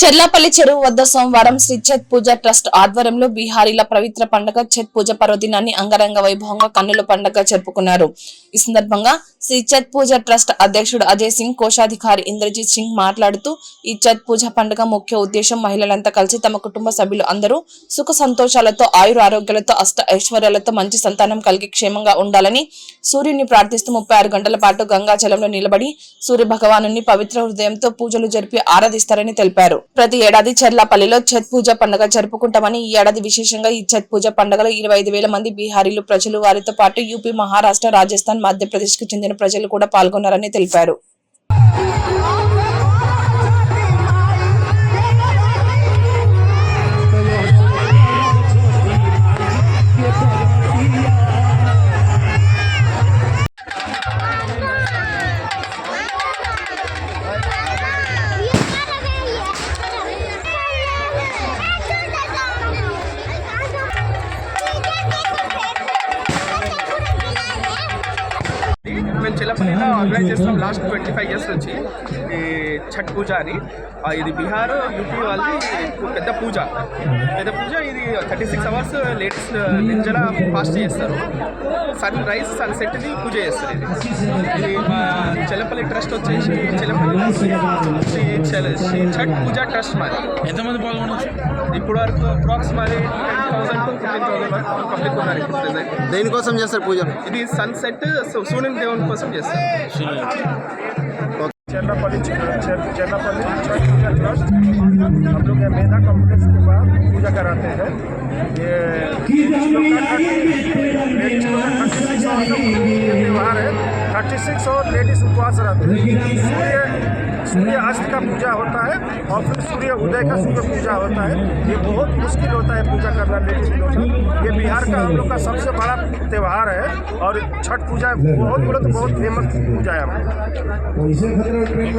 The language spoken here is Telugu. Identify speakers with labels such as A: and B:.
A: చెర్లాపల్లి చెరువు వద్ద సోమవారం శ్రీ ఛత్ పూజ ట్రస్ట్ ఆధ్వర్యంలో బీహారీల పవిత్ర పండుగ ఛత్ పూజ పర్వదినాన్ని అంగరంగ వైభవంగా కన్నుల పండుగ జరుపుకున్నారు. ఈ సందర్భంగా శ్రీ ఛత్ పూజ ట్రస్ట్ అధ్యక్షుడు అజయ్ సింగ్ కోశాధికారి ఇంద్రజిత్ సింగ్ మాట్లాడుతూ ఈ ఛత్ పూజ పండుగ ముఖ్య ఉద్దేశం మహిళలంతా కలిసి తమ కుటుంబ సభ్యులు అందరూ సుఖ సంతోషాలతో ఆయుర ఆరోగ్యాలతో అష్ట ఐశ్వర్యాలతో మంచి సంతానం కలిగి క్షేమంగా ఉండాలని సూర్యుని ప్రార్థిస్తూ ముప్పై ఆరు గంటల పాటు గంగాజలంలో నిలబడి సూర్య భగవాను పవిత్ర హృదయంతో పూజలు జరిపి ఆరాధిస్తారని తెలిపారు. ప్రతి ఏడాది చెర్లాపల్లిలో ఛత్ పూజ పండుగ జరుపుకుంటామని ఈ ఏడాది విశేషంగా ఈ ఛత్ పూజ పండుగలో ఇరవై ఐదు వేల మంది బీహారీలు ప్రజలు వారితో పాటు యూపీ మహారాష్ట్ర రాజస్థాన్ మధ్యప్రదేశ్కు చెందిన ప్రజలు కూడా పాల్గొన్నారని తెలిపారు.
B: ఆర్గనైజ్ చేస్తున్నాం లాస్ట్ ట్వంటీ ఫైవ్ ఇయర్స్ నుంచి. ఈ ఛట్ పూజ అని. ఇది బీహార్ యూపీ వాళ్ళది పెద్ద పూజ. పెద్ద పూజ ఇది థర్టీ సిక్స్ అవర్స్ లేటెస్ట్ నింజల ఫాస్ట్ చేస్తారు. సన్ రైజ్ సన్ సెట్ని పూజ చేస్తారు ఇది. ఇది మా చెల్లపల్లి ట్రస్ట్ వచ్చేసి చెల్లపల్లి శ్రీ ఛట్ పూజ ట్రస్ట్ మాది.
C: ఎంతమంది పాల్గొనవచ్చు
B: ఇప్పుడు వరకు అప్రాక్స్ మాది Ten thousand to fifteen thousand వరకు పబ్లిక్ ఉన్నారు ఇప్పుడు present.
D: దేనికోసం చేస్తారు పూజలు
B: ఇది సన్సెట్ సూర్యుని దేవుని కోసం చేస్తారు
E: चेल्लापल्ली चेल्लापल्ली छठ पूजा ट्रस्ट हम लोग ये मेधा कॉम्प्लेक्स के बाद पूजा कराते हैं ये सिक्स और लेडीज़ उपवास रहते हैं। सूर्य सूर्य अस्त का पूजा होता है और फिर सूर्य उदय का सूर्य पूजा होता है। ये बहुत मुश्किल होता है पूजा करना लेडीज़ लोग ये बिहार का हम लोग का सबसे बड़ा त्यौहार है और छठ पूजा बहुत बोले तो बहुत फ़ेमस पूजा है। हम लोग